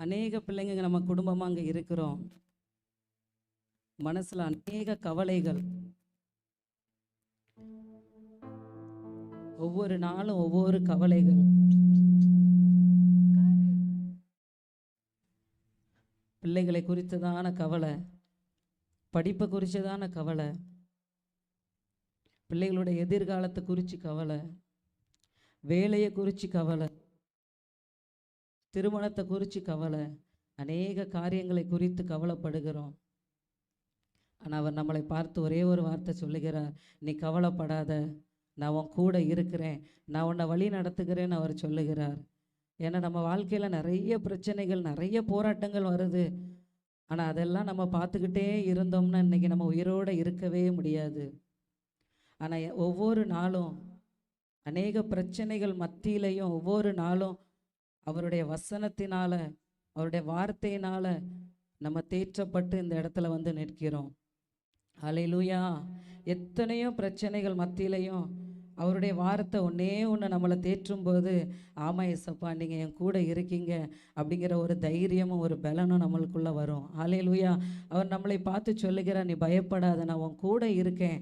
அநேக பிள்ளைங்க நம்ம குடும்பமாக அங்கே இருக்கிறோம். மனசில் அநேக கவலைகள். ஒவ்வொரு நாளும் ஒவ்வொரு கவலைகள். பிள்ளைகளை குறித்ததான கவலை. படிப்பை குறித்ததான கவலை. பிள்ளைகளோட எதிர்காலத்தை குறித்து கவலை. வேலையை குறித்து கவலை. திருமணத்தை குறித்து கவலை. அநேக காரியங்களை குறித்து கவலைப்படுகிறோம். ஆனால் அவர் நம்மளை பார்த்து ஒரே ஒரு வார்த்தை சொல்லுகிறார் நீ கவலைப்படாத நான் உன் கூட இருக்கிறேன் நான் உன்னை வழி நடத்துகிறேன்னு அவர் சொல்லுகிறார். ஏன்னா நம்ம வாழ்க்கையில் நிறைய பிரச்சனைகள் நிறைய போராட்டங்கள் வருது. ஆனால் அதெல்லாம் நம்ம பார்த்துக்கிட்டே இருந்தோம்னா இன்னைக்கு நம்ம உயிரோடு இருக்கவே முடியாது. ஆனால் ஒவ்வொரு நாளும் அநேக பிரச்சனைகள் மத்தியிலையும் ஒவ்வொரு நாளும் அவருடைய வசனத்தினால அவருடைய வார்த்தையினால நம்ம தேற்றப்பட்டு இந்த இடத்துல வந்து நிற்கிறோம். அலையிலூயா எத்தனையோ பிரச்சனைகள் மத்தியிலையும் அவருடைய வார்த்தை ஒன்றே ஒன்று நம்மளை தேற்றும் போது ஆமா ஏசப்பா நீங்கள் என் கூட இருக்கீங்க அப்படிங்கிற ஒரு தைரியமும் ஒரு பலனும் நம்மளுக்குள்ளே வரும். அலையிலுயா அவர் நம்மளை பார்த்து சொல்லுகிறார் நீ பயப்படாத நான் உன் கூட இருக்கேன்.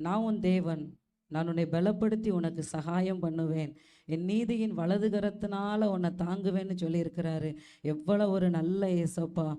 நான் உன் தேவன். நான் உன்னை பலப்படுத்தி உனக்கு சகாயம் பண்ணுவேன். என் நீதியின் வலது கரத்தினால உன்னை தாங்குவேன்னு சொல்லியிருக்கிறாரு. எவ்வளவு ஒரு நல்ல ஏசப்பா.